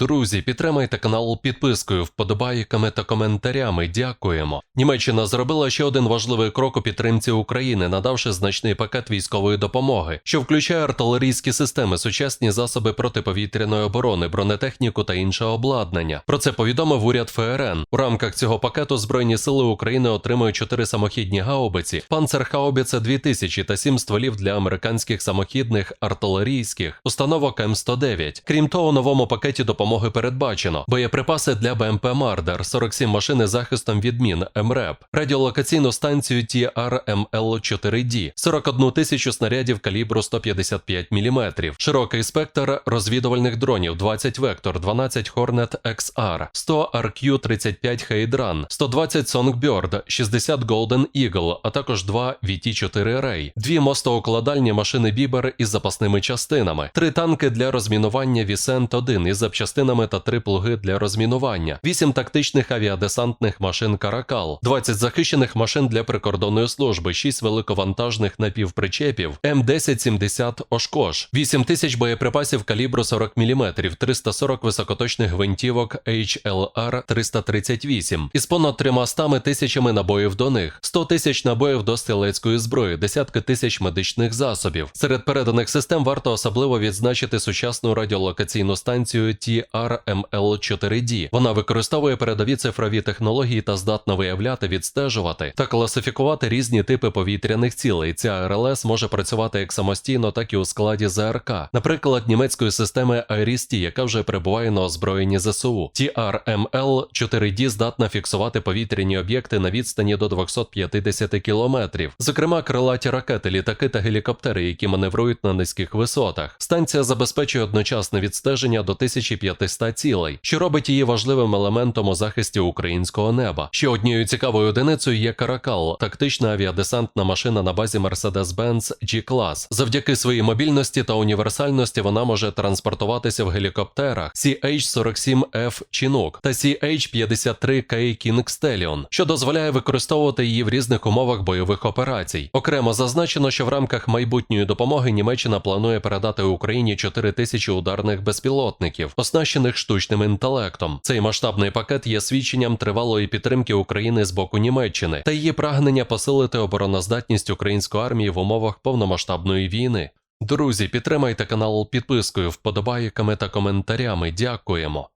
Друзі, підтримайте канал підпискою, вподобайками та коментарями. Дякуємо. Німеччина зробила ще один важливий крок у підтримці України, надавши значний пакет військової допомоги, що включає артилерійські системи, сучасні засоби протиповітряної оборони, бронетехніку та інше обладнання. Про це повідомив уряд ФРН. У рамках цього пакету Збройні сили України отримують чотири самохідні гаубиці, панцерхаубіце 2000 та сім стволів для американських самохідних артилерійських установок М109. Крім того, у новому пакеті допомоги передбачено. Боєприпаси для БМП Мардер, 47 машин захистом від мін МРЕП, радіолокаційну станцію TRML-4D, 41 тисячу снарядів калібру 155 мм, широкий спектр розвідувальних дронів, 20 Вектор, 12 Hornet XR, 100 RQ-35 Heidrun, 120 Songbird, 60 Golden Eagle, а також 2 VT-4 Ray, дві мостоукладальні машини Бібер із запасними частинами, три танки для розмінування Вісент-1 із запчастинами та три плуги для розмінування, 8 тактичних авіадесантних машин Каракал, 20 захищених машин для прикордонної служби, 6 великовантажних напівпричепів М1070 Ошкош, 8 тисяч боєприпасів калібру 40 мм, 340 високоточних гвинтівок HLR 338 із понад 300 тисячами набоїв до них, 100 тисяч набоїв до стрілецької зброї, десятки тисяч медичних засобів. Серед переданих систем варто особливо відзначити сучасну радіолокаційну станцію TRML-4D. Вона використовує передові цифрові технології та здатна виявляти, відстежувати та класифікувати різні типи повітряних цілей. Ця РЛС може працювати як самостійно, так і у складі ЗРК, наприклад, німецької системи IRIS-T, яка вже перебуває на озброєнні ЗСУ. TRML-4D здатна фіксувати повітряні об'єкти на відстані до 250 кілометрів, зокрема крилаті ракети, літаки та гелікоптери, які маневрують на низьких висотах. Станція забезпечує одночасне відстеження до 1500 цілей, що робить її важливим елементом у захисті українського неба. Ще однією цікавою одиницею є Каракал, тактична авіадесантна машина на базі Mercedes-Benz G-Class. Завдяки своїй мобільності та універсальності вона може транспортуватися в гелікоптерах CH-47F Chinook та CH-53K King Stallion, що дозволяє використовувати її в різних умовах бойових операцій. Окремо зазначено, що в рамках майбутньої допомоги Німеччина планує передати Україні 4 тисячі ударних безпілотників, оснащених штучним інтелектом. Цей масштабний пакет є свідченням тривалої підтримки України з боку Німеччини та її прагнення посилити обороноздатність української армії в умовах повномасштабної війни. Друзі, підтримайте канал підпискою, вподобайками та коментарями. Дякуємо.